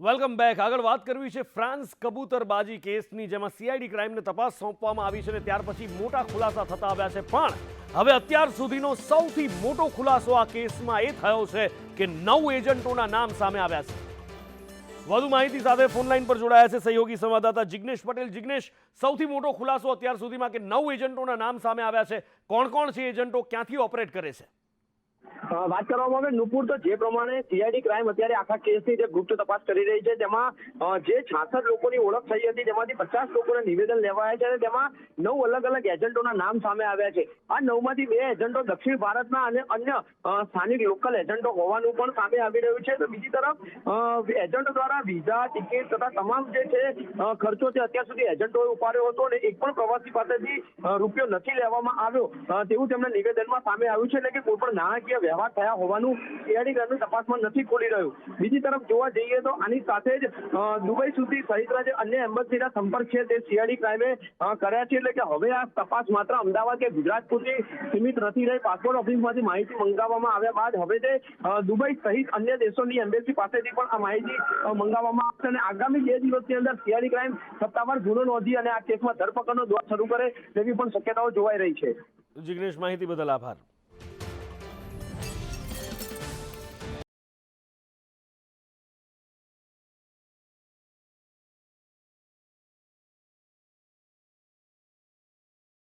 Welcome back. આગળ વાત કરવી છે ફ્રાન્સ કબૂતરબાજી કેસની, જેમાં સીઆઈડી ક્રાઇમને તપાસ સોંપવામાં આવી છે અને ત્યાર પછી મોટા ખુલાસા થતા આવ્યા છે. પણ હવે અત્યાર સુધીનો સૌથી મોટો ખુલાસો આ કેસમાં એ થયો છે કે નવ એજન્ટોના નામ સામે આવ્યા છે. વધુ માહિતી સાથે ફોનલાઈન પર જોડાયા છે સહયોગી સંવાદદાતા જિગ્નેશ પટેલ. જિગ્નેશ, સૌથી મોટો ખુલાસો અત્યાર સુધીમાં કે નવ એજન્ટોના નામ સામે આવ્યા છે. કોણ કોણ છે એજન્ટો? ક્યાંથી ઓપરેટ કરે છે? વાત કરવામાં આવે નુપુર, તો જે પ્રમાણે સીઆઈડી ક્રાઇમ અત્યારે આખા કેસની જે ગુપ્ત તપાસ કરી રહી છે તેમાં જે છાસઠ લોકોની ઓળખ થઈ હતી, તેમાંથી પચાસ લોકોને નિવેદન લેવાયા છે અને તેમાં નવ અલગ અલગ એજન્ટોના નામ સામે આવ્યા છે. આ નવમાંથી બે એજન્ટો દક્ષિણ ભારતના અને અન્ય સ્થાનિક લોકલ એજન્ટો હોવાનું પણ સામે આવી રહ્યું છે. તો બીજી તરફ એજન્ટો દ્વારા વિઝા, ટિકિટ તથા તમામ જે છે ખર્ચો છે, અત્યાર સુધી એજન્ટોએ ઉપાડ્યો હતો અને એક પણ પ્રવાસી પાસેથી રૂપિયો નથી લેવામાં આવ્યો. તેવું તેમના નિવેદનમાં સામે આવ્યું છે, એટલે કે કોઈ પણ નાણાકીય વ્યવહાર થયા હોવાનું સીઆઈડી ક્રાઇમની તપાસમાં નથી ખોલી રહ્યું. બીજી તરફ જોવા જઈએ તો આની સાથે જ દુબઈ સુધી સહિતના જે અન્ય એમ્બસીના સંપર્ક છે તે સીઆઈડી ક્રાઇમે કર્યા છે એટલે કે હવે આ તપાસ માત્ર અમદાવાદ કે ગુજરાત પૂરતી સીમિત નથી રહી. પાસપોર્ટ ઓફિસમાંથી માહિતી મંગાવવામાં આવ્યા બાદ હવે તે દુબઈ સહિત અન્ય દેશોની એમ્બેસી પાસેથી પણ આ માહિતી મંગાવવામાં આવશે અને આગામી બે દિવસની અંદર સીઆઈડી ક્રાઇમ સત્તાવાર ગુનો નોંધી અને આ કેસમાં ધરપકડનો દોર શરૂ કરે તેવી પણ શક્યતાઓ જોવાઈ રહી છે. જિગ્નેશ, માહિતી બદલ આભાર.